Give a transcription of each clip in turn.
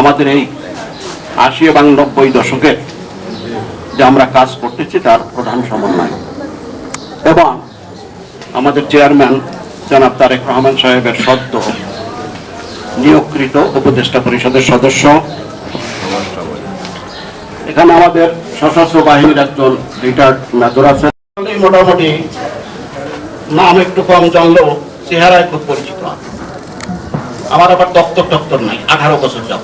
আমাদের এই আশি এবং নব্বই দশকের যে আমরা কাজ করতেছি, তার প্রধান সমন্বয়। এবং আমাদের চেয়ারম্যান জনাব তারেক রহমান সাহেবের সদ্য নিয়োগকৃত উপদেষ্টা পরিষদের সদস্য। এখানে আমাদের সশস্ত্র বাহিনীর একজন রিটায়ার্ড মেজর আছেন। মোটামুটি নাম একটু কম জানলেও চেহারায় খুব পরিচিত। আমার আবার দপ্তর টপ্তর নাই, আঠারো বছর যাব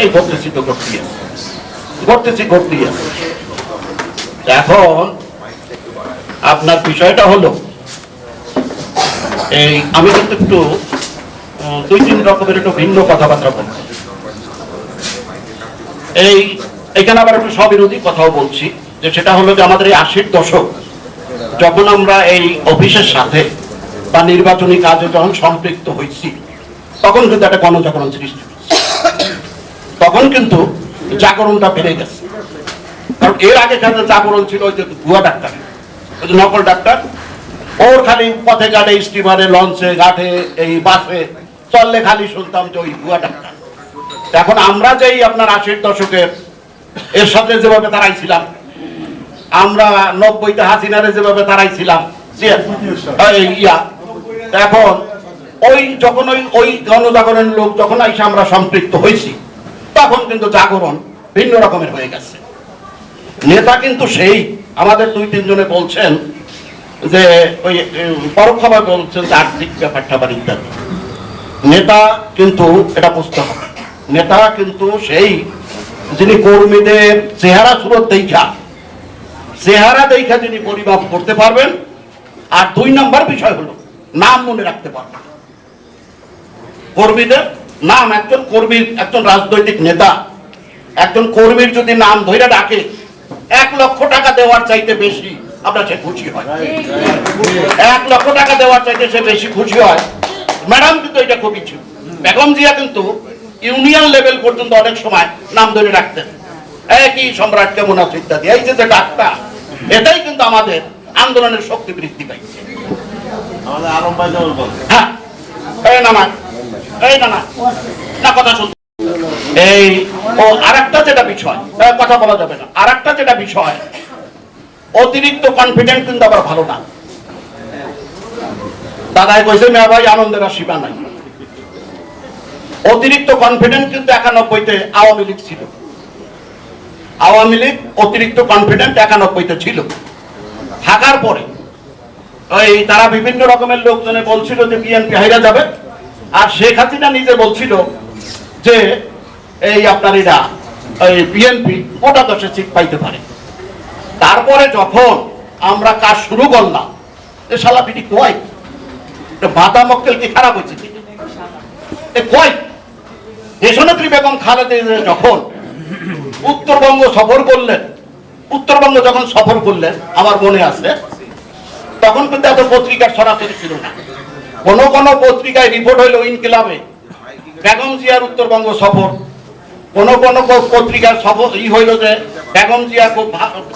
এই ঘটতেছি তো ঘটতেই আছে। ঘটতেছি, ঘটতেই আছে। এখন আপনার বিষয়টা হলো, এই আমি কিন্তু একটু দুই তিন রকমের একটু ভিন্ন কথাবার্তা বলছি। এই, এখানে আবার একটু স্ববিরোধী কথাও বলছি, যে সেটা হলো যে আমাদের এই আশির দশক, যখন আমরা এই অফিসের সাথে বা নির্বাচনী কাজে যখন সম্পৃক্ত হয়েছি তখন কিন্তু একটা গণজাগরণ সৃষ্টি তখন কিন্তু জাগরণটা বেড়ে গেছে। কারণ এর আগে যাদের জাগরণ ছিল ওই যে ভুয়া ডাক্তার ওই যে নকল ডাক্তার ওর খালি পথে ঘাটে স্টিমারে লঞ্চে ঘাটে এই বাসে চললে খালি শুনতাম যে ওই ভুয়া ডাক্তার। এখন আমরা যেই আপনার আশির দশকের এর সাথে যেভাবে তারাইছিলাম আমরা নব্বইতে হাসিনারে যেভাবে এই এখন ওই যখন ওই ওই গণজাগরণের লোক যখন এসে আমরা সম্পৃক্ত হয়েছি, তখন কিন্তু জাগরণ ভিন্ন রকমের হয়ে গেছে। নেতা কিন্তু সেই, আমাদের দুই তিনজনে বলছেন যে ওই পরোক্ষভাবে বলছেন যে আর্থিক ব্যাপার ট্যাপার ইত্যাদি। নেতা কিন্তু এটা বুঝতে হবে। নেতা কিন্তু সেই, যিনি কর্মীদের চেহারা সুরত দেখা চেহারা দেখা যিনি পরিমাপ করতে পারবেন, আর দুই নম্বর বিষয় হলো, নাম মনে রাখতে পারবেন কর্মীদের নাম একজন কর্মীর একজন রাজনৈতিক নেতা একজন কর্মীর যদি নাম ধরে ডাকে এক লক্ষ টাকা দেওয়ার চাইতে বেশি আপনার সে খুশি হয়। এক লক্ষ টাকা দেওয়ার চাইতে সে বেশি খুশি হয়। ম্যাডাম কিন্তু এটা খুব ইচ্ছুক বেগম জিয়া কিন্তু ইউনিয়ন লেভেল পর্যন্ত অনেক সময় নাম ধরে রাখতেন একই সম্রাট কেমন আছে ইত্যাদি? এই যে যে ডাক্তার এটাই কিন্তু আমাদের আন্দোলনের শক্তি বৃদ্ধি পাইছে। আমাদের বলছে হ্যাঁ না এই ও, আরেকটা যেটা বিষয় কথা বলা যাবে না। আরেকটা যেটা বিষয়, অতিরিক্ত কনফিডেন্ট কিন্তু আবার ভালো না। দাদাই কইছে, মেয়া ভাই, আনন্দের আর সীমা নাই। অতিরিক্ত কনফিডেন্ট কিন্তু একানব্বইতে আওয়ামী লীগ ছিল। আওয়ামী লীগ অতিরিক্ত কনফিডেন্ট একানব্বইতে ছিল। থাকার পরে ওই তারা বিভিন্ন রকমের লোকজনে বলছিল যে বিএনপি হাইরা যাবে। আর শেখ হাসিনা নিজে বলছিল যে, এই আপনার এরা এই বিএনপি গোটা দশে সিট পাইতে পারে। তারপরে যখন আমরা কাজ শুরু করলাম, এ শালা পিটি কয় বাতা মক্কেল কি খারাপ হয়েছে? কয় দেশনেত্রী বেগম খালেদা যখন উত্তরবঙ্গ সফর করলেন, উত্তরবঙ্গ যখন সফর করলেন, আমার মনে আছে, তখন কিন্তু এত পত্রিকার সরাসরি ছিল না। কোন কোন পত্রিকায় রিপোর্ট হইল ইনকিলাবে। বেগম জিয়ার উত্তরবঙ্গ সফর। কোন কোন পত্রিকার সফর ই হইল যে বেগম জিয়া খুব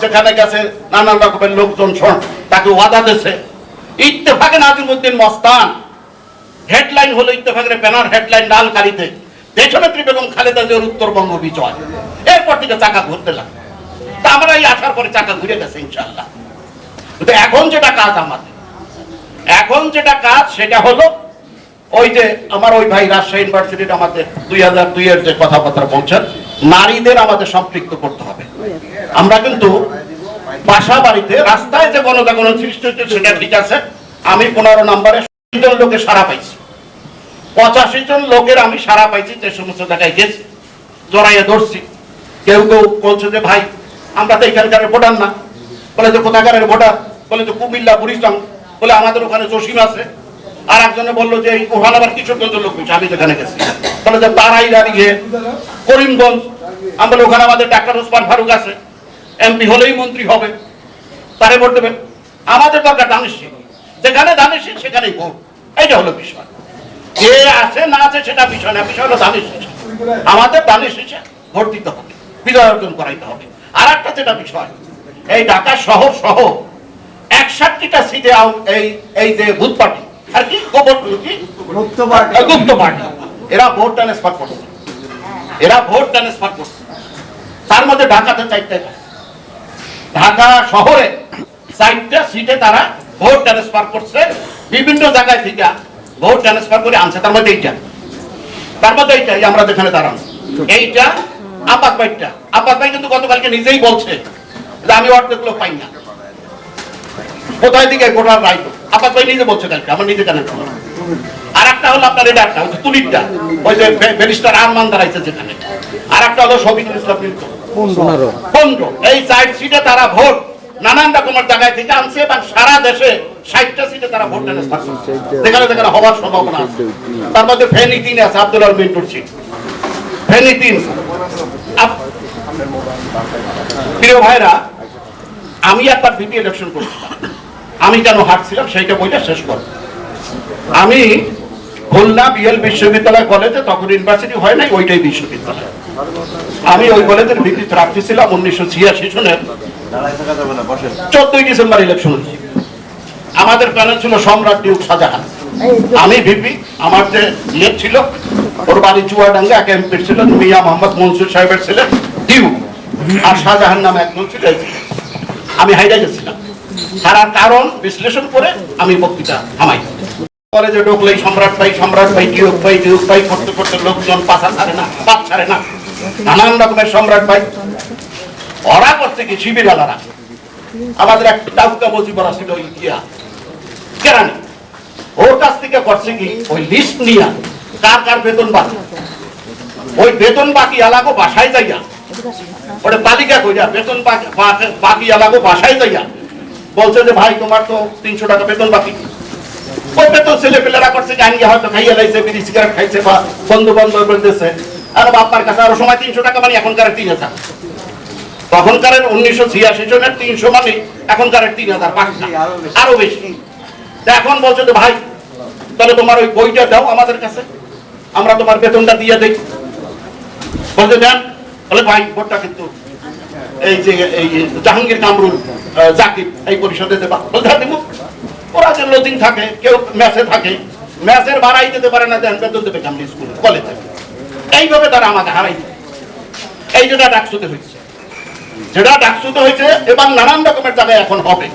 সেখানে গেছে, নানান রকমের লোকজন তাকে ওয়াদা দিয়েছে ইত্তেফাকে নাজিমুদ্দিন মস্তান। হেডলাইন হলো ইত্তেফাকের ব্যানার হেডলাইন লাল কালিতে। দেশনেত্রী বেগম খালেদা জিয়ার উত্তরবঙ্গ বিজয়। এরপর থেকে চাকা ঘুরতে লাগে তা আমরা এই আসার পরে চাকা ঘুরে গেছে ইনশাল্লাহ কিন্তু এখন যেটা কাজ আমাদের এখন যেটা কাজ, সেটা হলো ওই যে আমার ওই ভাই রাজশাহী ইউনিভার্সিটির আমাদের দুই হাজার দুই এর যে কথাবার্তা বলছেন, নারীদের আমাদের সম্পৃক্ত করতে হবে। আমরা কিন্তু বাসা বাড়িতে রাস্তায় যে গণজাগরণ সৃষ্টি হচ্ছে, সেটা ঠিক আছে। আমি পনেরো নম্বরে জন লোকের সারা পাইছি। পঁচাশি জন লোকের আমি সারা পাইছি, যে সমস্ত জায়গায় গেছি, জড়াইয়ে ধরছি। কেউ কেউ বলছে যে, ভাই, আমরা তো এখানকার ভোটার না। বলে যে, কোথাকারের ভোটার? বলে যে, কুমিল্লা বুড়িস্তান বলে আমাদের ওখানে জসিম আছে। আর একজনে বলল যে, এই ওখানে আবার কিশোরগঞ্জ লোক হয়েছে আমি যেখানে গেছি। বলে যে, তারাই দাঁড়িয়ে করিমগঞ্জ, আমি বলে, ওখানে আমাদের ডাক্তার ওসমান ফারুক আছে। এমপি হলেই মন্ত্রী হবে। তারে ভোট দেবে আমাদের দরকার দানিশীল যেখানে দানিশীল সেখানেই ভোট। এইটা হলো বিষয়। কে আছে, না আছে, সেটা বিষয় না, বিষয় হলো দানিশীল আমাদের দানিশীল ভোট দিতে হবে, বিজয় অর্জন করাইতে হবে। আর একটা যেটা বিষয়, এই ঢাকা শহর সহ একষট্টিটা সিটে এই এই যে ভূত পার্টি। আর কি? গোবর মুক্ত পার্টি। গুপ্ত পার্টি। এরা ভোট ট্রান্সফার করছে এরা ভোট ট্রান্সফার করছে তার মধ্যে ঢাকাতে চারটে ঢাকা শহরে চারটা সিটে তারা ভোট ট্রান্সফার করছে বিভিন্ন জায়গায় থেকে ভোট ট্রান্সফার করে আনছে। তার মধ্যে এইটা। তার মধ্যে এইটা এই আমরা যেখানে দাঁড়ানো। এইটা আপাত ভাইটা আপাত ভাই কিন্তু গতকালকে নিজেই বলছে যে আমি অর্ধেক লোক পাই না। কোথায় দিকে ভোটার রাইট আপাত ভাই নিজে বলছে কালকে আমার নিজে জানেন আর একটা হলো আপনার এটা একটা যে তুলিরটা ওই যে ব্যারিস্টার আরমান দাঁড়াইছে যেখানে। আর একটা হলো শফিকুল ইসলাম মিন্টু পনেরো। এই চার সিটে তারা ভোট। নানান রকমের জায়গায় থেকে আনছে এবং সারা দেশে ষাটটা সিটে তারা ভোট করছে। যেখানে যেখানে হওয়ার সম্ভাবনা আছে। তার মধ্যে ফেনি তিন আছে আব্দুল আল মিন্টুর সিট ফেনি তিন। প্রিয় ভাইরা আমি একবার বিপি ইলেকশন করেছিলাম আমি কেন হাঁটছিলাম সেইটা বইটা শেষ কর। আমি খুলনা বিএল বিশ্ববিদ্যালয় কলেজে তখন ইউনিভার্সিটি হয় নাই, ওইটাই বিশ্ববিদ্যালয়। আমি ওই কলেজের ভিত্তি প্রার্থী ছিলাম উনিশশো ছিয়াশি সনের চোদ্দই ডিসেম্বর ইলেকশন আমাদের প্যানেল ছিল সম্রাট ডিউক শাহজাহান। আমি ভিপি, আমার যে ইয়ে ছিল, ওর বাড়ি চুয়াডাঙ্গা, এক এমপি ছিল, মিয়া মোহাম্মদ মনসুর সাহেবের ছিলেন ডিউ আর শাহজাহান নামে একজন ছিল। আমি হাইরা গেছিলাম। হারার কারণ বিশ্লেষণ করে আমি বক্তৃতা থামাই। কলেজে ঢুকলেই সম্রাট সম্রাট করতে করতে লোকজন পাশা ছাড়ে না ছাড়ে না। নানান রকমের সম্রাট ওরা করছে কি শিবির আলারা। আমাদের এক টাউকা মজিবরা ছিল কেরানি। ওর কাছ থেকে করছে কি? ওই লিস্ট নিয়া। কার কার বেতন বাকি? ওই বেতন বাকি আলাগো বাসায় যাইয়া। ওটা তালিকা কইরা, বেতন বাকি আলাগো বাসায় যাইয়া। বলছে যে ভাই তোমার তো তিনশো টাকা বেতন বাকি। ওই বেতন ছেলে পেলেরা করছে গান হয়তো খাইয়ে লাইছে বিড়ি সিগারেট খাইছে বা বন্ধু বান্ধব বলতেছে। আর বাপ্পার কাছে আরও সময় তিনশো টাকা মানে এখনকার তিন হাজার। তখনকার উনিশশো ছিয়াশি জনের তিনশো মানে এখনকার তিন হাজার আরও বেশি। এখন বলছো যে ভাই তাহলে তোমার ওই বইটা দাও আমাদের কাছে। আমরা তোমার বেতনটা দিয়ে দেই। বলতে দেন। বলে ভাই ভোটটা কিন্তু এই যে, এই জাহাঙ্গীর কামরুল জাকির, এই পরিষদে দেবা। বলতে দেবো ওরা যে লজিং থাকে, কেউ ম্যাচে থাকে ম্যাচের ভাড়াই দিতে পারে না, দেন বেতন দেবে কেমন স্কুল কলেজে এইভাবে তারা আমাকে হারাই। এই যেটা ডাকসুতে হয়েছে যেটা ডাকসুতে হয়েছে এবং নানান রকমের জায়গায় এখন হবে।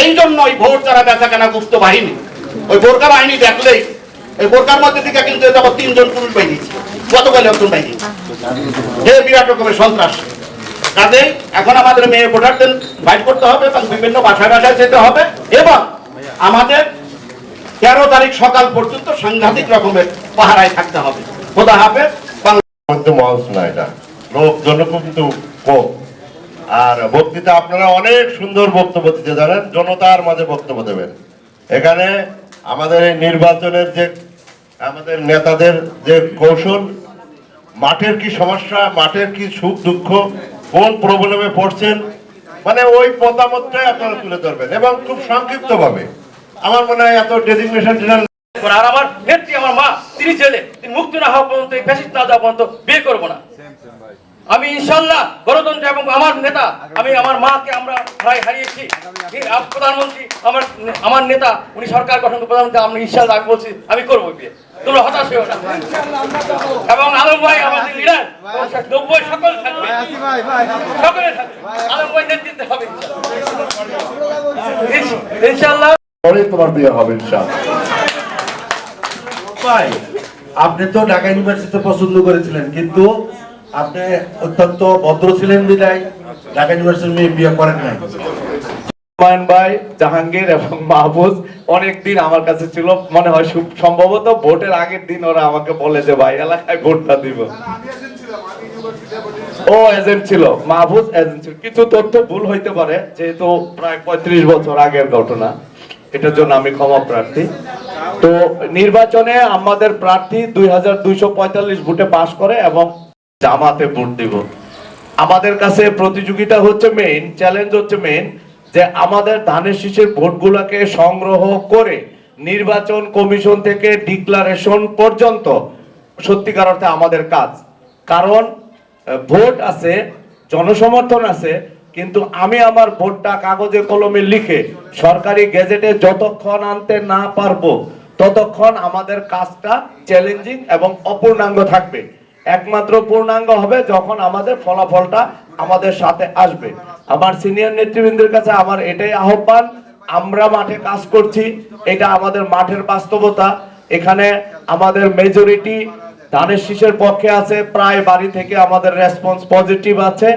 এই জন্য ওই ভোট যারা বেচা কেনা গুপ্ত বাহিনী, ওই বোরকা বাহিনী দেখলেই ওই বোরকার মধ্যে থেকে কিন্তু যাব তিনজন পুরুষ বাহিনী গতকাল একজন বাহিনী। এ বিরাট রকমের সন্ত্রাস। কাজেই এখন আমাদের মেয়ে ভোটারদের বাইট করতে হবে এবং বিভিন্ন বাসায় বাসায় যেতে হবে এবং আমাদের তেরো তারিখ সকাল পর্যন্ত সাংঘাতিক রকমের পাহারায় থাকতে হবে। খোদা হাফেজ। কিন্তু আর বক্তৃতা আপনারা অনেক সুন্দর বক্তব্য দিতে জনতার মাঝে বক্তব্য দেবেন। এখানে আমাদের এই নির্বাচনের যে আমাদের নেতাদের যে কৌশল, মাঠের কি সমস্যা, মাঠের কি সুখ দুঃখ কোন প্রবলেমে পড়ছেন মানে ওই মতামতটাই আপনারা তুলে ধরবেন এবং খুব সংক্ষিপ্ত ভাবে আমার মনে হয় এত ডেজিগনেশন আর আমার নেত্রী, আমার মা, তিনি ছেলে তিনি মুক্তি না হওয়া পর্যন্ত ফ্যাসিস্ট না যাওয়া পর্যন্ত বিয়ে করব না। আমি ইনশাল্লাহ গণতন্ত্র এবং আমার নেতা আমি আমার মাকে আমরা প্রায় হারিয়েছি। প্রধানমন্ত্রী আমার আমার নেতা উনি সরকার গঠন করে প্রধানমন্ত্রী আমি ইনশাল্লাহ আমি বলছি আমি করব বিয়ে। তোমরা হতাশ হয়েও না। এবং আলম ভাই আমাদের লিডার নব্বই সকল থাকবে। সকলে থাকবে। আলম ভাই নেতৃত্বে হবে ইনশাল্লাহ। ইনশাল্লাহ পরেই তোমার বিয়ে হবে ইনশাআল্লাহ। ভাই আপনি তো ঢাকা ইউনিভার্সিটি পছন্দ করেছিলেন কিন্তু আপনি অত্যন্ত ভদ্র ছিলেন বিদায়। ঢাকা ইউনিভার্সিটি বিয়ে করেন নাই। জাহাঙ্গীর এবং মাহফুজ অনেকদিন আমার কাছে ছিল। মনে হয় সম্ভবত ভোটের আগের দিন ওরা আমাকে বলে যে, ভাই, এলাকায় ভোটটা দিব। ও এজেন্ট ছিল। মাহফুজ এজেন্ট ছিল। কিছু তথ্য ভুল হইতে পারে, যেহেতু প্রায় পঁয়ত্রিশ বছর আগের ঘটনা। এটার জন্য আমি ক্ষমা প্রার্থী। তো নির্বাচনে আমাদের প্রার্থী দুই হাজার দুইশো পঁয়তাল্লিশ ভোটে পাশ করে এবং জামাতে ভোট দিব। আমাদের কাছে প্রতিযোগিতা হচ্ছে মেইন চ্যালেঞ্জ হচ্ছে মেইন যে আমাদের ধানের শীষের ভোটগুলোকে সংগ্রহ করে নির্বাচন কমিশন থেকে ডিক্লারেশন পর্যন্ত সত্যিকার অর্থে আমাদের কাজ। কারণ ভোট আছে, জনসমর্থন আছে, কিন্তু আমি আমার ভোটটা কাগজে কলমে লিখে সরকারি গেজেটে যতক্ষণ আনতে না পারব, ততক্ষণ আমাদের কাজটা চ্যালেঞ্জিং এবং অপূর্ণাঙ্গ থাকবে। একমাত্র পূর্ণাঙ্গ হবে যখন আমাদের ফলাফলটা আমাদের সাথে আসবে। আমার সিনিয়র নেতৃবৃন্দের কাছে আমার এটাই আহ্বান, আমরা মাঠে কাজ করছি, এটা আমাদের মাঠের বাস্তবতা। এখানে আমাদের মেজরিটি ধানের শীষের পক্ষে আছে, প্রায় বাড়ি থেকে আমাদের রেসপন্স পজিটিভ আছে,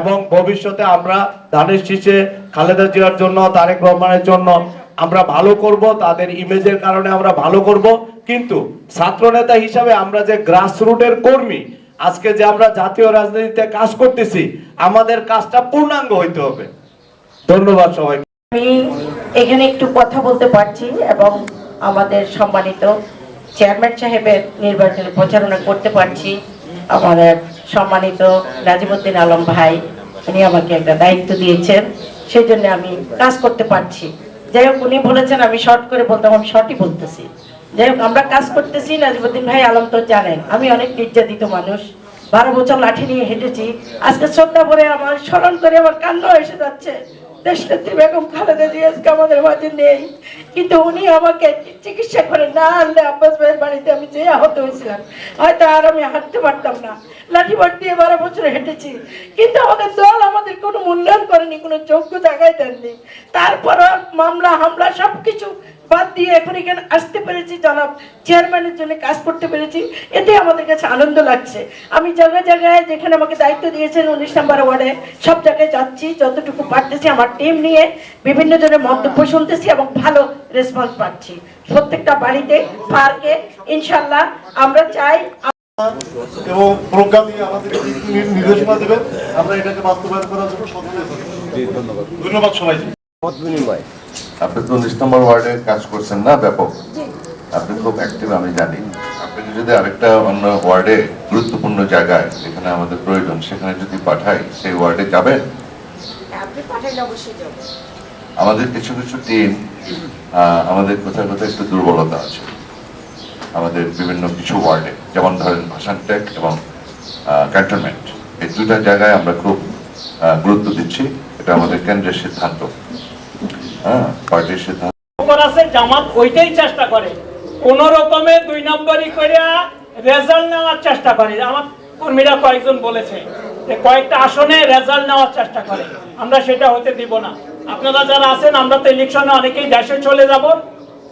এবং ভবিষ্যতে আমরা ধানের শীষে খালেদা জিয়ার জন্য, তারেক রহমানের জন্য আমরা ভালো করব, তাদের ইমেজের কারণে আমরা ভালো করব। কিন্তু ছাত্রনেতা হিসাবে আমরা যে গ্রাসরুটের কর্মী, আজকে যে আমরা জাতীয় রাজনীতিতে কাজ করতেছি, আমাদের কাজটা পূর্ণাঙ্গ হইতে হবে। ধন্যবাদ সবাই আমি এখানে একটু কথা বলতে পারছি এবং আমাদের সম্মানিত চেয়ারম্যান সাহেবের নির্বাচনে প্রচারণা করতে পারছি। আমাদের সম্মানিত নাজিমুদ্দিন আলম ভাই, উনি আমাকে একটা দায়িত্ব দিয়েছেন, সেই জন্য আমি কাজ করতে পারছি। যাই হোক, উনি বলেছেন, আমি শর্ট করে বলতাম, আমি শর্টই বলতেছি। যাই হোক, আমরা কাজ করতেছি নাজিমুদ্দিন ভাই আলম তো জানেন, আমি অনেক নির্যাতিত মানুষ। বারো বছর লাঠি নিয়ে হেঁটেছি। আজকে শ্রদ্ধা করে আমার স্মরণ করে আমার কান্না এসে যাচ্ছে। দেশনেত্রী বেগম খালেদা জিয়া আজকে আমাদের মাঝে নেই। কিন্তু উনি আমাকে চিকিৎসা করে না আনলে আব্বাস ভাইয়ের বাড়িতে আমি যে আহত হয়েছিলাম, হয়তো আর আমি হাঁটতে পারতাম না। লাঠি বাট দিয়ে বারো বছর হেঁটেছি। কিন্তু আমাদের দল আমাদের কোনো মূল্যায়ন করেনি, কোনো যোগ্য জায়গায় দেননি। তারপর মামলা, হামলা সব কিছু বাদ দিয়ে এখন এখানে আসতে পেরেছি জনাব চেয়ারম্যানের জন্য কাজ করতে পেরেছি। এতে আমাদের কাছে আনন্দ লাগছে। আমি জায়গায় জায়গায় যেখানে আমাকে দায়িত্ব দিয়েছেন উনিশ নম্বর ওয়ার্ডে সব জায়গায় যাচ্ছি যতটুকু পারতেছি আমার টিম নিয়ে বিভিন্ন জনের মন্তব্য শুনতেছি এবং ভালো রেসপন্স পাচ্ছি। প্রত্যেকটা বাড়িতে পার্কে ইনশাল্লাহ আমরা চাই এবং প্রজ্ঞা দিয়ে আমাদের নির্দেশনা দেবেন। আমরা এটাকে বাস্তবায়ন করার জন্য সচেতন ধন্যবাদ। সবাইকে। আপনি তো উনিশ নম্বর ওয়ার্ডে কাজ করছেন না ব্যাপক। আপনি খুব অ্যাক্টিভ আমি জানি। আপনি যদি আরেকটা অন্য ওয়ার্ডে গুরুত্বপূর্ণ জায়গায় যেখানে আমাদের প্রয়োজন সেখানে যদি পাঠাই সেই ওয়ার্ডে যাবেন? আমাদের কিছু কিছু টিম আমাদের কোথায় কোথায় একটু দুর্বলতা আছে। আমাদের বিভিন্ন কিছু ওয়ার্ডে যেমন ধরেন ভাষান টেক এবং ক্যান্টনমেন্ট এই দুটা জায়গায় আমরা খুব গুরুত্ব দিচ্ছি। এটা আমাদের কেন্দ্রের সিদ্ধান্ত। হ্যাঁ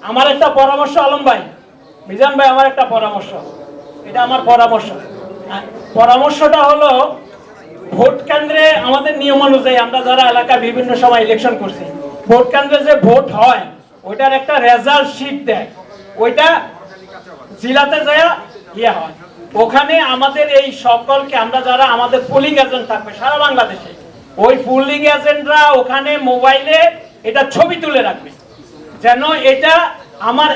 আমার একটা পরামর্শ আলম ভাই। মিজান ভাই আমার একটা পরামর্শ। এটা আমার পরামর্শ। হ্যাঁ, পরামর্শটা হলো ভোট কেন্দ্রে আমাদের নিয়ম অনুযায়ী আমরা যারা এলাকায় বিভিন্ন সময় ইলেকশন করছি ভোট কেন্দ্রে যে ভোট হয়, ওইটার একটা রেজাল্ট শিট দেয়। ওইটা জেলাতে যায় ইয়ে হয়। ওখানে আমাদের এই সকলকে, আমরা যারা আমাদের পোলিং এজেন্ট থাকবে সারা বাংলাদেশে, ওই পোলিং এজেন্টরা ওখানে মোবাইলে এটা ছবি তুলে রাখবে। যেন এটা আমার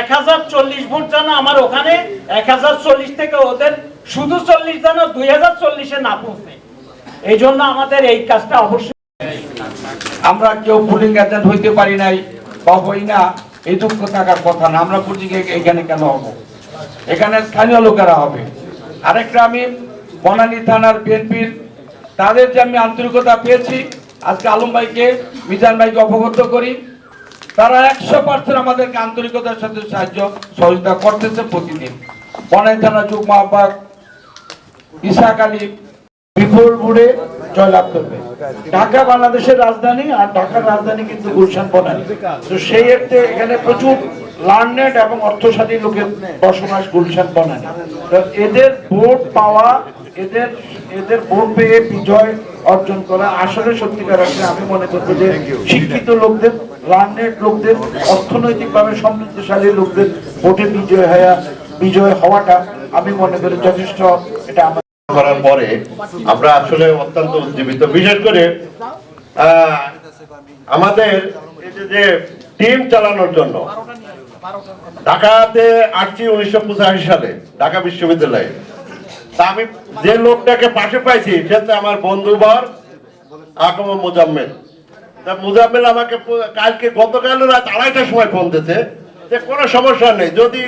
এক হাজার চল্লিশ ভোট যেন আমার ওখানে এক হাজার চল্লিশ থেকে ওদের শুধু চল্লিশ যেন দুই হাজার চল্লিশে না পৌঁছে। এই জন্য আমাদের এই কাজটা অবশ্যই আমরা কেউ পুলিং এজেন্ট হইতে পারি নাই, বা হই না, এই দুঃখ থাকার কথা না। আমরা বুঝি এখানে কেন হব। এখানে স্থানীয় লোকেরা হবে। আরেকটা আমি, বনানী থানার বিএনপির, তাদের যে আমি আন্তরিকতা পেয়েছি, আজকে আলম ভাইকে, মিজান ভাইকে অবগত করি। তারা একশো পার্সেন্ট আমাদেরকে আন্তরিকতার সাথে সাহায্য, সহযোগিতা করতেছে প্রতিদিন। বনানী থানা যুগ্ম আহ্বায়ক ইসাক আলী, বিপুল বুড়ে জয়লাভ করবে। ঢাকা বাংলাদেশের রাজধানী আর ঢাকার রাজধানী কিন্তু গুলশান বনানী। তো সেই অর্থে এখানে প্রচুর লার্নেড এবং অর্থশালী লোকের বসবাস গুলশান বনানী। তো এদের ভোট পাওয়া এদের এদের ভোট পেয়ে বিজয় অর্জন করা আসলে সত্যিকার অর্থে আমি মনে করব যে শিক্ষিত লোকদের লার্নেড লোকদের অর্থনৈতিকভাবে সমৃদ্ধশালী লোকদের ভোটে বিজয় হওয়া বিজয় হওয়াটা আমি মনে করি যথেষ্ট। এটা আমার করার পরে আমরা আসলে অত্যন্ত উজ্জীবিত। বিশেষ করে আমাদের যে- টিম চালানোর জন্য, ঢাকাতে আসছি উনিশশো সালে, ঢাকা বিশ্ববিদ্যালয়ে, তা আমি যে লোকটাকে পাশে পাইছি, সে হচ্ছে আমার বন্ধু বর আকম মুজাম্মেল। তা মুজাম্মেল আমাকে কালকে গতকাল রাত আড়াইটার সময় ফোন দিয়েছে যে কোনো সমস্যা নেই, যদি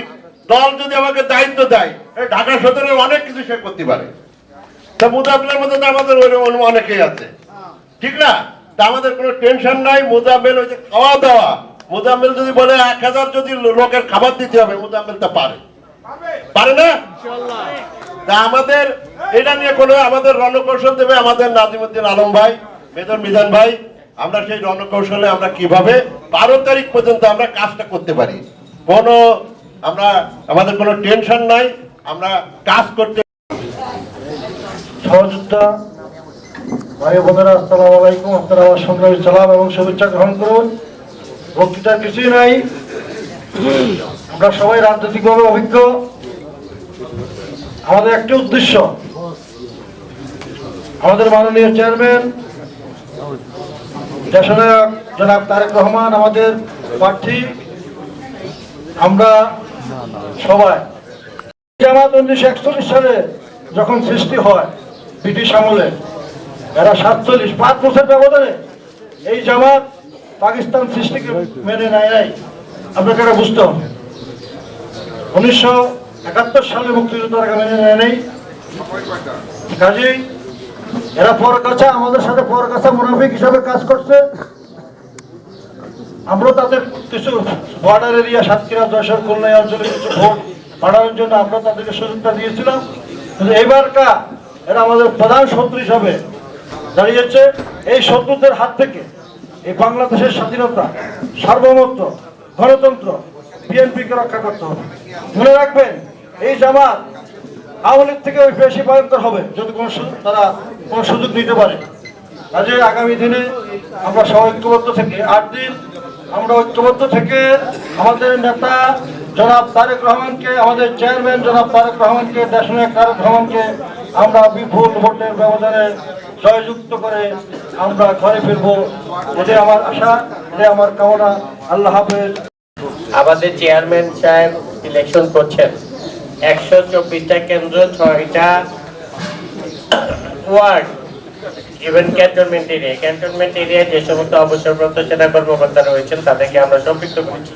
দল যদি আমাকে দায়িত্ব দেয় ঢাকা সদরের অনেক কিছু সে করতে পারে। তা মধ্যে তো আমাদের অনেকেই আছে। ঠিক না? তা আমাদের কোনো টেনশন নাই ওই যে খাওয়া দাওয়া। মুজাম্মেল যদি বলে এক হাজার যদি লোকের খাবার দিতে হবে মুজাম্মেল তা পারে। পারে না? তা আমাদের, এটা নিয়ে কোনো আমাদের রণকৌশল দেবে আমাদের নাজিমুদ্দিন আলম ভাই মেজর মিজান ভাই। আমরা সেই রণকৌশলে আমরা কীভাবে বারো তারিখ পর্যন্ত আমরা কাজটা করতে পারি? কোনো, আমরা, আমাদের কোনো টেনশন নাই, আমরা কাজ করতে সহযোদ্ধা, ভাই বোনেরা, আসসালামু আলাইকুম। আপনারা আমার সংগ্রামী সালাম এবং শুভেচ্ছা গ্রহণ করুন। বক্তৃতার কিছুই নাই। আমরা সবাই রাজনৈতিকভাবে অভিজ্ঞ। আমাদের একটি উদ্দেশ্য, আমাদের মাননীয় চেয়ারম্যান, দেশনায়ক জনাব তারেক রহমান, আমাদের প্রার্থী। আমরা সবাই জামাত উনিশশো একচল্লিশ সালে যখন সৃষ্টি হয় ব্রিটিশ আমলে। এরা সাতচল্লিশ, পাঁচ বছর ব্যবধানে এই জামাত পাকিস্তান সৃষ্টিকে মেনে নেয় নাই। আপনাকে এটা বুঝতে হবে উনিশশো একাত্তর সালে মুক্তিযোদ্ধারা মেনে নেয় নাই। কাজেই এরা পরকাছা আমাদের সাথে পরকাছা মুনাফিক হিসাবে কাজ করছে। আমরা তাদের কিছু বর্ডার এরিয়া সাতক্ষীরা খুলনা এই অঞ্চলে কিছু ভোট বাড়ানোর জন্য আমরা তাদেরকে সুযোগটা দিয়েছিলাম। কিন্তু এবারকা এরা আমাদের প্রধান শত্রু হিসাবে দাঁড়িয়েছে এই শত্রুদের হাত থেকে এই বাংলাদেশের স্বাধীনতা, সার্বভৌমত্ব, গণতন্ত্র, বিএনপিকে রক্ষা করতে হবে। মনে রাখবেন, এই জামাত আওয়ামী লীগ থেকে ওই বেশি ভয়ঙ্কর হবে যদি কোনো তারা কোনো সুযোগ নিতে পারে। কাজে আগামী দিনে আমরা সবাই ঐক্যবদ্ধ থেকে, আট দিন আমরা ঐক্যবদ্ধ থেকে আমাদের নেতা জনাব তারেক রহমানকে, আমাদের চেয়ারম্যান জনাব তারেক রহমানকে দেশনায়ক তারেক রহমানকে আমরা বিপুল ভোটের ব্যবধানে জয়যুক্ত করে আমরা ঘরে ফিরবো। এটাই আমার আশা, এটাই আমার কামনা। আল্লাহ হাফেজ। আমাদের চেয়ারম্যান সাহেব ইলেকশন করছেন। একশো চব্বিশটা কেন্দ্র, ছয়টা ward even cantonment area cantonment এরিয়ায় যে সমস্ত অবসরপ্রাপ্ত সেনা কর্মকর্তা রয়েছেন, তাদেরকে আমরা সম্পৃক্ত করেছি।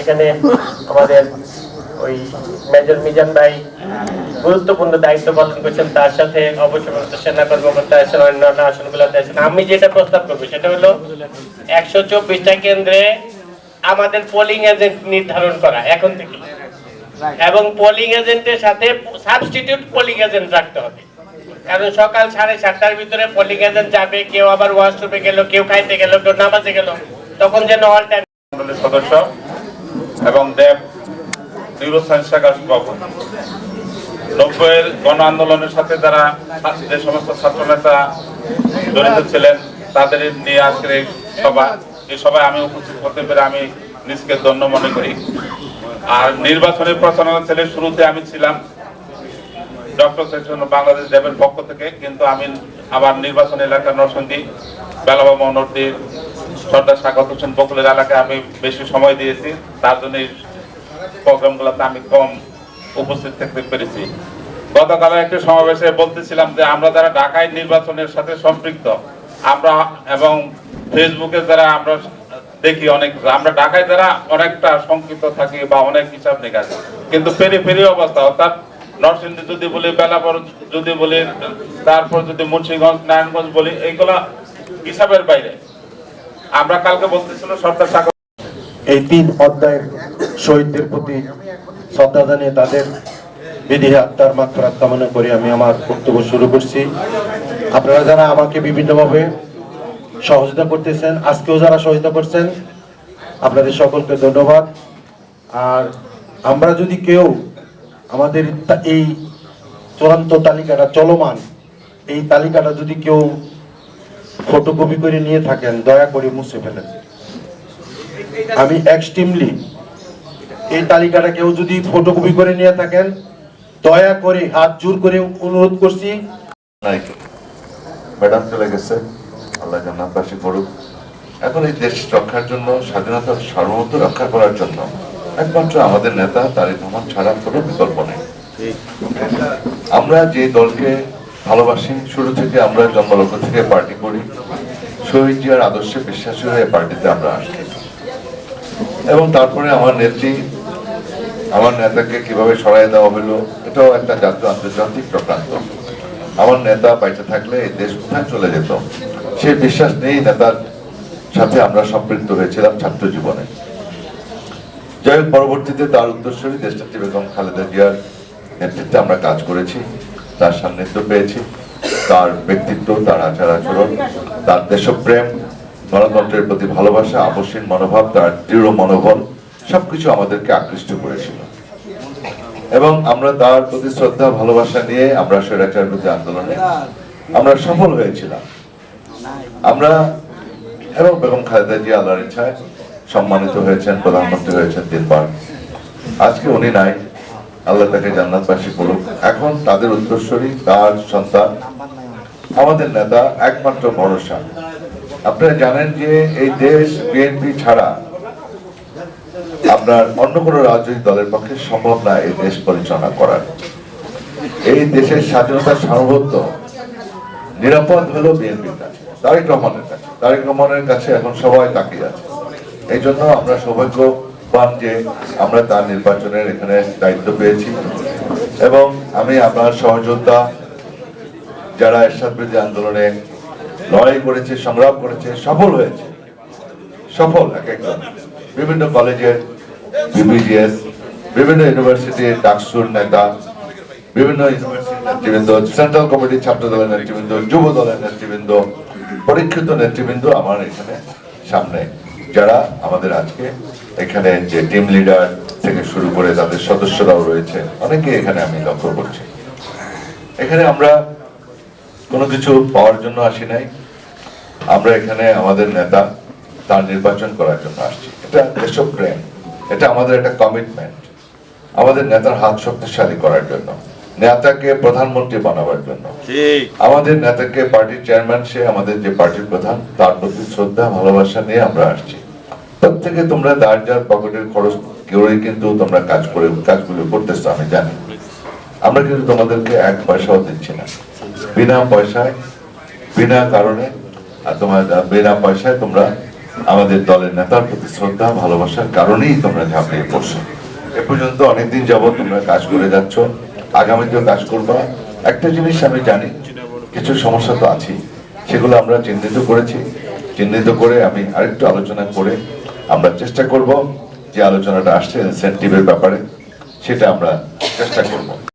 এখানে আমাদের ওই মেজর মিজান ভাই গুরুত্বপূর্ণ দায়িত্ব পালন করছেন, তার সাথে অবসরপ্রাপ্ত সেনা কর্মকর্তা আছেন, অন্যান্য আসনগুলোতে আছেন। আমি যেটা প্রস্তাব করব, সেটা হলো একশো চব্বিশটা কেন্দ্রে আমাদের পোলিং এজেন্ট নির্ধারণ করা, এখন থেকে। এবং পোলিং এজেন্টের সাথে সাবস্টিটিউট পোলিং এজেন্ট রাখতে হবে। কারণ সকাল সাড়ে সাতটার ভিতরে পোলিং এজেন্ট যাবে, কেউ আবার ওয়াশরুমে গেল, কেউ খাইতে গেল, কেউ নামাজে গেল, তখন যেন অল টাইম সদস্য এবং দেব নিউরোসায়েন্স শাখার সভাপতি নব্বইয়ের গণ আন্দোলনের সাথে যারা যে সমস্ত ছাত্র নেতা জড়িত ছিলেন, তাদের নিয়ে আজকের এই সভা। এই সভায় আমি উপস্থিত হতে পেরে আমি নিজকে ধন্য মনে করি। আর নির্বাচনের প্রচারণা ছেলে শুরুতে আমি ছিলাম ডক্টর সেকশন বাংলাদেশ দেবের পক্ষ থেকে, কিন্তু আমি আমার নির্বাচন এলাকা নরসিংদী বেলাবা মনোরদি সর্দার স্বাগত হোসেন বকুলের এলাকায় আমি বেশি সময় দিয়েছি। তার জন্য প্রোগ্রামগুলোতে আমি কম উপস্থিত থাকতে পেরেছি। গতকাল একটি সমাবেশে বলতেছিলাম যে আমরা যারা ঢাকায় নির্বাচনের সাথে সম্পৃক্ত, আমরা এবং ফেসবুকে যারা আমরা দেখি অনেক, আমরা ঢাকায় যারা অনেকটা সংক্ষিপ্ত থাকি বা অনেক হিসাব নিকাশ। কিন্তু পেরি পেরি অবস্থা, অর্থাৎ নরসিংদী যদি বলি, বেলাপুর যদি বলি, তারপর যদি মুন্সিগঞ্জ, নারায়ণগঞ্জ বলি, এইগুলা হিসাবের বাইরে। আমরা কালকে বলতেছিল সরকার স্বাগত এই তিন অধ্যায়ের শহীদদের প্রতি শ্রদ্ধা জানিয়ে তাদের বিধি আত্মার মাত্রাত কামনা করে আমি আমার বক্তব্য শুরু করছি। আপনারা যারা আমাকে বিভিন্নভাবে সহযোগিতা করতেছেন, আজকেও যারা সহযোগিতা করছেন, আপনাদের সকলকে ধন্যবাদ। আর আমরা যদি কেউ আমাদের এই চূড়ান্ত তালিকাটা চলমান, এই তালিকাটা যদি কেউ ফটোকপি করে নিয়ে থাকেন, দয়া করে মুছে ফেলেন। আমি এক্সট্রিমলি এই তালিকাটা কেউ যদি ফটোকপি করে নিয়ে থাকেন, দয়া করে হাত জোর করে অনুরোধ করছি। ম্যাডাম চলে গেছে। আল্লাহ জান্নাতবাসী করুক। এখন এই দেশ রক্ষার জন্য স্বাধীনতা সার্বভৌমত্ব রক্ষা করার জন্য একমাত্র আমাদের নেতা তারেক রহমান ছাড়া কোনো বিকল্প নেই। আমরা যে দলকে ভালোবাসি শুরু থেকে আমরা জন্মলগ্ন থেকে পার্টি করি, শহীদ জিয়ার আদর্শে বিশ্বাসী হয়ে পার্টিতে আমরা আসি। এবং তারপরে আমার নেত্রী আমার নেতাকে কীভাবে সরাই দেওয়া হলো, এটাও একটা জাতীয় আন্তর্জাতিক চক্রান্ত। আমার নেতা বাইচে থাকলে এই দেশ কোথায় চলে যেত? সেই বিশ্বাস নেই নেতার সাথে আমরা সম্পৃক্ত হয়েছিলাম ছাত্র জীবনে। যাই হোক, পরবর্তীতে তার উত্তরসূরি দেশনেত্রী বেগম খালেদা জিয়ার নেতৃত্বে আমরা কাজ করেছি, তার সান্নিধ্য পেয়েছি, তার ব্যক্তিত্ব, তার আচার আচরণ, তার দেশপ্রেম, গণতন্ত্রের প্রতি ভালোবাসা আবশ্যিক মনোভাব, তার দৃঢ় মনোবল সবকিছু আমাদেরকে আকৃষ্ট করেছিল। এবং আমরা তার প্রতি শ্রদ্ধা, ভালোবাসা নিয়ে আমরা স্বৈরাচার বিরোধী আন্দোলনে আমরা সফল হয়েছিলাম। আমরা এবং বেগম খালেদা জিয়া আল্লাহর ইচ্ছায় সম্মানিত হয়েছেন, প্রধানমন্ত্রী হয়েছেন তিনবার। আজকে উনি নাই, আল্লাহ তাকে জান্নাতবাসী করুক এখন তাদের উত্তরস্বরী, তার সন্তান, আমাদের নেতা একমাত্র ভরসা। আপনারা জানেন যে এই দেশ বিএনপি ছাড়া আপনার অন্য কোনো রাজনৈতিক দলের পক্ষে সম্ভব না এই দেশ পরিচালনা করার। এই দেশের স্বাধীনতার সার্বভৌমত্ব নিরাপদ হলো বিএনপির কাছে, তারেক রহমানের কাছে। তারেক রহমানের কাছে এখন সবাই তাকিয়ে আছে। এই জন্য আমরা সৌভাগ্যবান যে আমরা তার নির্বাচনের এখানে দায়িত্ব পেয়েছি। এবং আমি আপনার সহযোদ্ধা যারা এরশাদ বিরোধী আন্দোলনে লড়াই করেছে, সংগ্রাম করেছে, সফল হয়েছে। সফল এক একজন। বিভিন্ন কলেজের বিবিজিএস বিভিন্ন ইউনিভার্সিটির ডাকসুর নেতা বিভিন্ন নেতৃবৃন্দ সেন্ট্রাল কমিটি ছাত্র দলের নেতৃবৃন্দ, যুব দলের নেতৃবৃন্দ, পরীক্ষিত নেতৃবৃন্দ আমার এখানে সামনে। যারা আমাদের আজকে এখানে যে টিম লিডার থেকে শুরু করে তাদের সদস্যরাও রয়েছে অনেকে এখানে আমি লক্ষ্য করছি। এখানে আমরা কোনো কিছু পাওয়ার জন্য আসি নাই। আমরা এখানে আমাদের নেতা তার নির্বাচন করার জন্য আসছি। এটা দেশপ্রেম। এটা আমাদের একটা কমিটমেন্ট আমাদের নেতার হাত শক্তিশালী করার জন্য নেতাকে প্রধানমন্ত্রী বানাবার জন্য। আমাদের নেতাকে পার্টির চেয়ারম্যান সে আমাদের যে পার্টির প্রধান তার প্রতি শ্রদ্ধা ভালোবাসা নিয়ে আমরা আসছি। প্রত্যেকে তোমরা যার যার পকেটের খরচ কেউই কিন্তু তোমরা কাজ করে কাজগুলো করতেছো আমি জানি। আমরা কিন্তু তোমাদেরকে এক পয়সাও দিচ্ছি না। বিনা পয়সায় বিনা কারণে আর তোমার বিনা পয়সায় তোমরা আমাদের দলের নেতার প্রতি শ্রদ্ধা, ভালোবাসার কারণেই তোমরা ঝাঁপিয়ে পড়ছো। এ পর্যন্ত অনেকদিন যাবত তোমরা কাজ করে যাচ্ছ, আগামীতেও কাজ করবা। একটা জিনিস আমি জানি, কিছু সমস্যা তো আছে সেগুলো আমরা চিহ্নিত করেছি। চিহ্নিত করে আমি আরেকটু আলোচনা করে আমরা চেষ্টা করব যে আলোচনাটা আসছে ইনসেন্টিভের ব্যাপারে, সেটা আমরা চেষ্টা করব।